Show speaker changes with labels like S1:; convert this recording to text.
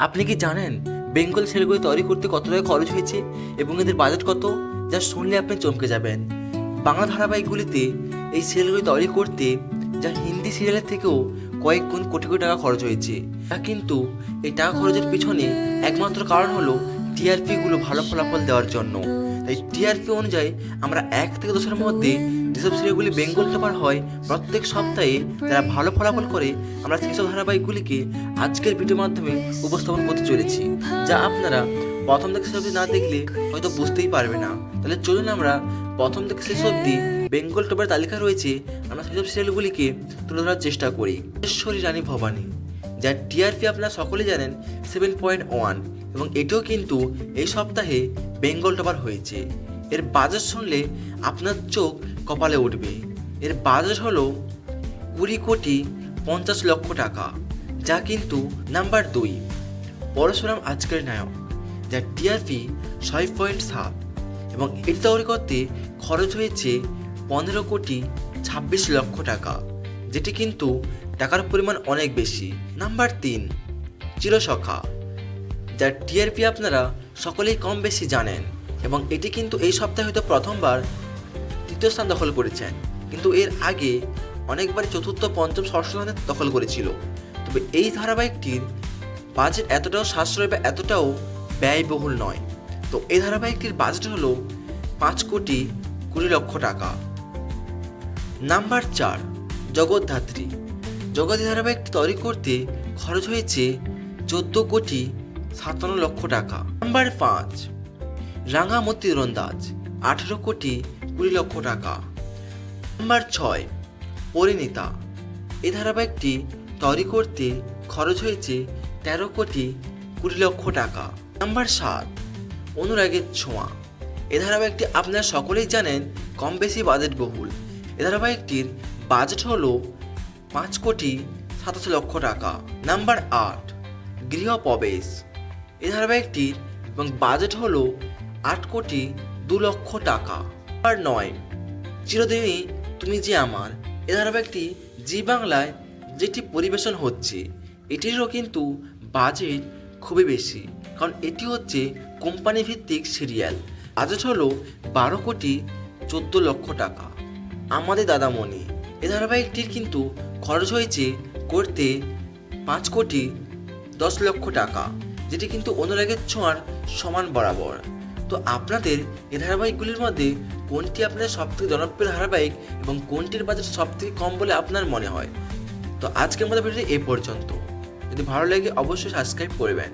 S1: আপনি কি জানেন বেঙ্গল সেলগুলি তৈরি করতে কত টাকা খরচ হয়েছে এবং এদের বাজেট কত, যা শুনলে আপনি চমকে যাবেন। বাংলা ধারাবাহিকগুলিতে এই সিরিয়ালগুলি তৈরি করতে, যা হিন্দি সিরিয়ালের থেকেও কয়েক গুণ কোটি কোটি টাকা খরচ হয়েছে। তা কিন্তু এই টাকা খরচের পিছনে একমাত্র কারণ হলো টিআরপিগুলো ভালো ফলাফল দেওয়ার জন্য। তাই টিআরপি অনুযায়ী আমরা এক থেকে দশের মধ্যে যেসব সিরিয়ালগুলি বেঙ্গল টপার হয়, প্রত্যেক সপ্তাহে যারা ভালো ফলাফল করে আমরা সেই সব ধারাবাহিকগুলিকে আজকের ভিডিওর মাধ্যমে উপস্থাপন করতে চলেছি, যা আপনারা প্রথম থেকে অবধি না দেখলে হয়তো বুঝতেই পারবে না। তাহলে চলুন আমরা প্রথম থেকে শেষ অবধি বেঙ্গল টপার তালিকা রয়েছে, আমরা সেসব সিরিয়ালগুলিকে তুলে ধরার চেষ্টা করি। ঈশ্বরী রানী ভবানী যার টিআরপি আপনারা সকলেই জানেন সেভেন পয়েন্ট ওয়ান এবং এটিও কিন্তু এই সপ্তাহে বেঙ্গল টপার হয়েছে। এর বাজেট শুনলে আপনার চোখ কপালে উঠবে। এর বাজেট হলো কুড়ি কোটি পঞ্চাশ লক্ষ টাকা, যা কিন্তু নাম্বার দুই। পরশুরাম আজকের নায়ক যার টিআরপি ছয় পয়েন্ট সাত। এবং এটি তৈরি করতে খরচ হয়েছে পনেরো কোটি ছাব্বিশ লক্ষ টাকা, যেটি কিন্তু টাকার পরিমাণ অনেক বেশি। নাম্বার তিন, চিরসখা যার টিআরপি আপনারা সকলেই কম বেশি জানেন এবং এটি কিন্তু এই সপ্তাহে হয়তো প্রথমবার তৃতীয় স্থান দখল করেছেন। কিন্তু এর আগে অনেকবার চতুর্থ, পঞ্চম, ষষ্ঠ স্থানে দখল করেছিল। তবে এই ধারাবাহিকটির বাজেট এতটাও সাশ্রয় বা এতটাও ব্যয়বহুল নয়। তো এই ধারাবাহিকটির বাজেট হলো পাঁচ কোটি কুড়ি লক্ষ টাকা। নাম্বার চার জগৎধাত্রী জগৎ ধারাবাহিকটি তৈরি করতে খরচ হয়েছে চোদ্দ কোটি সাতান্ন লক্ষ টাকা। নাম্বার পাঁচ, রাঙামতি তীরন্দাজ আঠেরো কোটি কুড়ি লক্ষ টাকা। নাম্বার ছয়, পরিণীতা এই ধারাবাহিকটি তৈরি করতে খরচ হয়েছে তেরো কোটি কুড়ি লক্ষ টাকা। নাম্বার সাত, অনুরাগের ছোঁয়া, এ ধারাবাহিকটি আপনারা সকলেই জানেন কম বেশি বাজেট বহুল। এ ধারাবাহিকটির বাজেট হলো পাঁচ কোটি সাতাশ লক্ষ টাকা। নাম্বার আট, গৃহপ্রবেশ এ ধারাবাহিকটির এবং বাজেট হলো আট কোটি দু লক্ষ টাকা। আর নয়, চিরদিনই তুমি যে আমার, এ ধারাবাহিকটি জি বাংলায় যেটি পরিবেশন হচ্ছে, এটিরও কিন্তু বাজেট খুবই বেশি। কারণ এটি হচ্ছে কোম্পানি ভিত্তিক সিরিয়াল বাজেট হলো বারো কোটি চোদ্দ লক্ষ টাকা। আমাদের দাদামণি, এ ধারাবাহিকটির কিন্তু খরচ হয়েছে করতে পাঁচ কোটি দশ লক্ষ টাকা। যেটি কিন্তু অনুরাগের ছোঁয়ার সমান বরাবর। তো আপনাদের এই ধারাবাহিকগুলির মধ্যে কোনটি আপনার সবথেকে জনপ্রিয় ধারাবাহিক এবং কোনটির বাজেট সবথেকে কম বলে আপনার মনে হয়? তো আজকের মতো ভিডিওটি এ পর্যন্ত। যদি ভালো লাগে অবশ্যই সাবস্ক্রাইব করবেন।